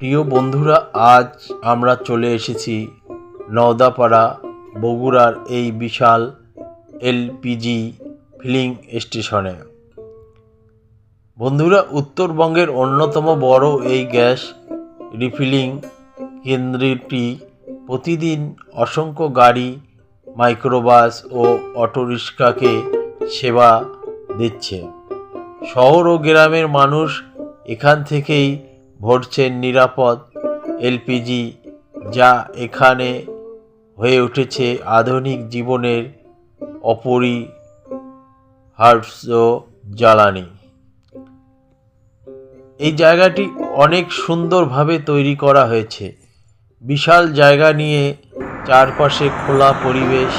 প্রিয় বন্ধুরা, আজ আমরা চলে এসেছি নওদাপাড়া বগুড়ার এই বিশাল এলপিজি ফিলিং স্টেশনে। বন্ধুরা, উত্তরবঙ্গের অন্যতম বড় এই গ্যাস রিফিলিং কেন্দ্রটি প্রতিদিন অসংখ্য গাড়ি, মাইক্রোবাস ও অটোরিক্সাকে সেবা দিচ্ছে। শহর ও গ্রামের মানুষ এখান থেকেই ভরছেন নিরাপদ, এলপিজি, যা এখানে হয়ে উঠেছে আধুনিক জীবনের অপরি অপরিহার্য জ্বালানি। এই জায়গাটি অনেক সুন্দরভাবে তৈরি করা হয়েছে। বিশাল জায়গা নিয়ে চারপাশে খোলা পরিবেশ,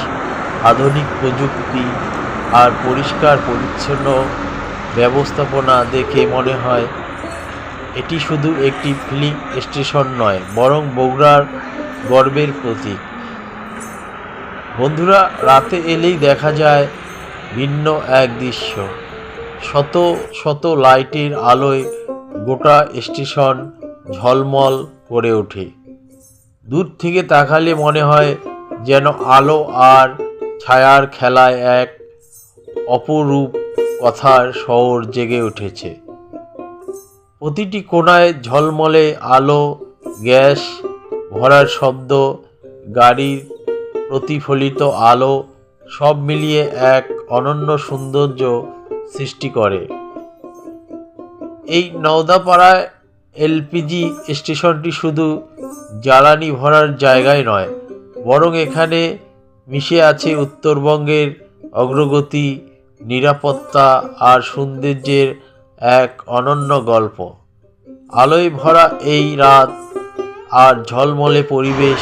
আধুনিক প্রযুক্তি আর পরিষ্কার পরিচ্ছন্ন ব্যবস্থাপনা দেখে মনে হয় এটি শুধু একটি ফিলিং স্টেশন নয়, বরং বগুড়ার গর্বের প্রতীক। বন্ধুরা, রাতে এলেই দেখা যায় ভিন্ন এক দৃশ্য। শত শত লাইটের আলোয় গোটা স্টেশন ঝলমল করে ওঠে। দূর থেকে তাকালে মনে হয় যেন আলো আর ছায়ার খেলায় এক অপরূপ কথার শহর জেগে উঠেছে। প্রতিটি কোণায় ঝলমলে আলো, গ্যাস, ভরার শব্দ, গাড়ির প্রতিফলিত আলো, সব মিলিয়ে এক অনন্য সৌন্দর্য সৃষ্টি করে। এই নওদাপাড়ায় এলপিজি স্টেশনটি শুধু জ্বালানি ভরার জায়গায় নয়, বরং এখানে মিশে আছে উত্তরবঙ্গের অগ্রগতি, নিরাপত্তা আর সৌন্দর্যের এক অনন্য গল্প। আলোয় ভরা এই রাত আর ঝলমলে পরিবেশ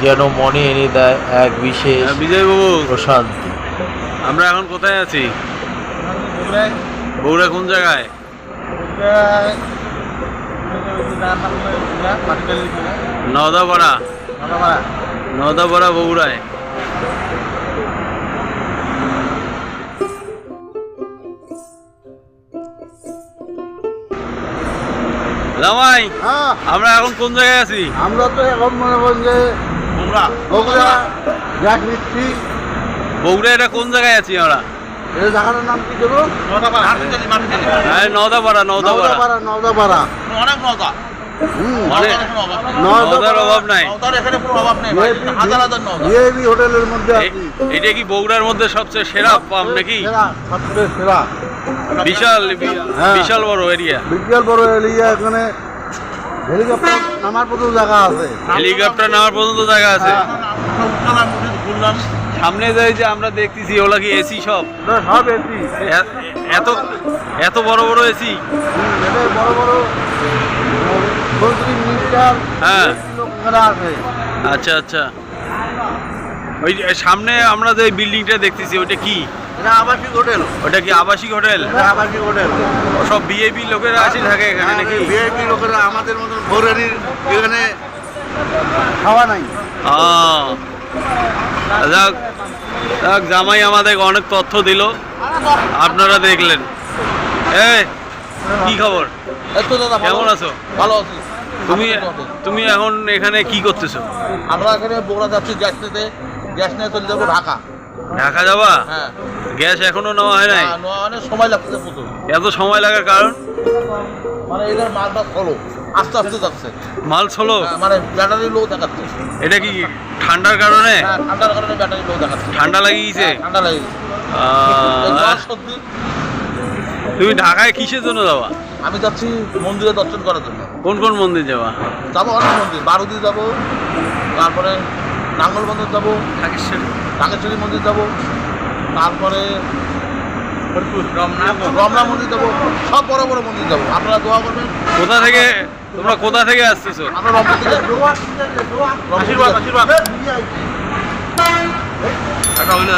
যেন মনে এনে দেয় এক বিশেষ বিজয় বাবু প্রশান্তি। আমরা এখন কোথায় আছি? বগুড়া কোন জায়গায়? নওদাপাড়া। নওদাপাড়া। বগুড়ায় জামাই হ্যাঁ। আমরা এখন কোন জায়গায় আছি? আমরা তো এখন মনে করেন যে বগুড়া গ্যাস মিস্ত্রি বগুড়া এটা কোন জায়গায় আছি আমরা? এই জায়গাটার নাম কি দেবো নদাপাড়া নওদাপাড়া নওদাপাড়া। নওদাপাড়া নওদাপাড়া। অনেক নৌকা হুম। নওদার অভাব নাই। নৌকার এখানে কোনো অভাব নেই ভাই হাজার হাজার নৌকা ভিআইপি হোটেলের মধ্যে এটা কি বগুড়ার মধ্যে সবচেয়ে সেরা পাম্প নাকি? সবচেয়ে সেরা। বিশাল হ্যাঁ। বিশাল বড় এরিয়া। বিজ্ঞান বড় এলিয়া এখানে হেলিকপ্টার নামার জায়গা আছে। হেলিকপ্টার নামার পর্যন্ত জায়গা আছে। ঘুরলাম সামনে যাই যে আমরা দেখতেছি ওগুলা কি এসি সব? সব এসি। এত এত বড় বড় এসি? বড় বড় হ্যাঁ। লোক এখানে আছে। আচ্ছা আচ্ছা। ওই যে সামনে আমরা যে বিল্ডিংটা দেখতেছি ওটা কি? এটা আবাসিক হোটেল। ওটা কি আবাসিক হোটেল? আবাসিক হোটেল। সব বিএপি লোকেরা আসি থাকে এখানে নাকি? ভিআইপি লোকেরা আমাদের মতন ভোরানির এখানে খাওয়া নাই। আহ, যাক যাক জামাই আমাদের অনেক তথ্য দিল। আপনারা দেখলেন। এ কি খবর? কেমন আছো? ভালো আছি। তুমি তুমি এখন এখানে কি করতেছো? আমরা এখানে বগুড়া যাচ্ছি গ্যাস নিতে। গ্যাস নিয়ে চলে যাব ঢাকা। ঢাকা যাবা? হ্যাঁ। গ্যাস এখনও নেওয়া হয় নাই? নেওয়া অনেক সময় লাগতেছে প্রচুর। এত সময় লাগার কারণ? মানে এদের মালটা খোলো আস্তে আস্তে যাচ্ছে। মাল ছলো হ্যাঁ, মানে ব্যাটারি লো দেখাচ্ছে। এটা কি ঠান্ডার কারণে? হ্যাঁ ঠান্ডার কারণে ব্যাটারি লো দেখাচ্ছে। ঠান্ডা লাগিয়েছে? হ্যাঁ, ঠান্ডা লাগে আহ, জ্বর সর্দি তুমি ঢাকায় কিসের জন্য যাবা? আমি যাচ্ছি মন্দিরে দর্শন করার জন্য। কোন কোন মন্দির যাবা? যাব অনেক মন্দির। বারুদি যাব তারপরে নাঙ্গল মন্দির যাব ঢাকেশ্বরী। মন্দির যাব তারপরে রমনা মন্দির যাব সব বড় বড় মন্দির যাব। আপনারা দোয়া করবেন। কোথা থেকে তোমরা কোথা থেকে আসতেছো? আমরা রমনা থেকে আশীর্বাদ আশীর্বাদ। একটা হইলে